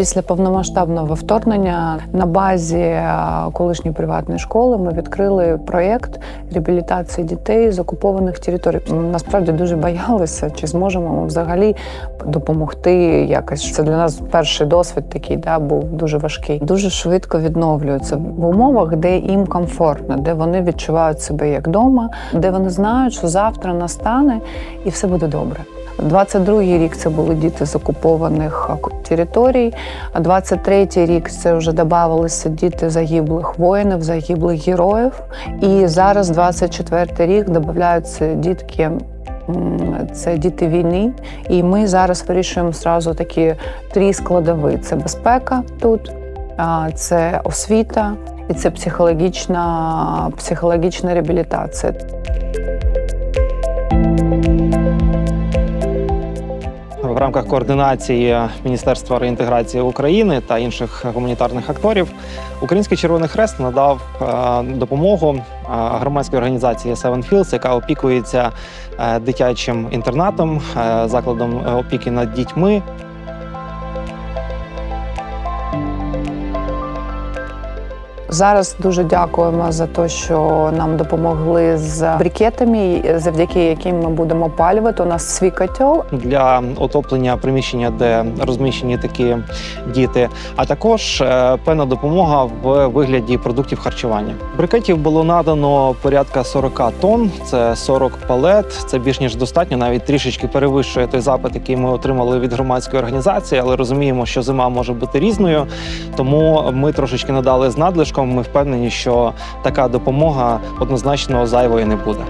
Після повномасштабного вторгнення на базі е, колишньої приватної школи ми відкрили проєкт реабілітації дітей з окупованих територій. М, Насправді дуже боялися, чи зможемо ми взагалі допомогти якось. Це для нас перший досвід такий, да, був дуже важкий. Дуже швидко відновлюються в умовах, де їм комфортно, де вони відчувають себе як вдома, де вони знають, що завтра настане і все буде добре. 22-й рік це були діти з окупованих територій, а 23-й рік це вже додавалися діти загиблих воїнів, загиблих героїв. І зараз, 24-й рік, додаються дітки. Це діти війни, і ми зараз вирішуємо зразу такі три складові: це безпека тут, це освіта і це психологічна, психологічна реабілітація. В рамках координації Міністерства реінтеграції України та інших гуманітарних акторів Український Червоний Хрест надав е, допомогу е, громадській організації Seven Fields, яка опікується е, дитячим інтернатом, закладом опіки над дітьми. Зараз дуже дякуємо за те, що нам допомогли з брикетами, завдяки яким ми будемо опалювати. У нас свій котел. для отоплення приміщення, де розміщені такі діти, а також е, певна допомога в вигляді продуктів харчування. Брикетів було надано порядка 40 тонн, це 40 палет. Це більш ніж достатньо, навіть трішечки перевищує той запит, який ми отримали від громадської організації, але розуміємо, що зима може бути різною. Тому ми трошечки надали з надлишком. Ми впевнені, що така допомога однозначно зайвою не буде.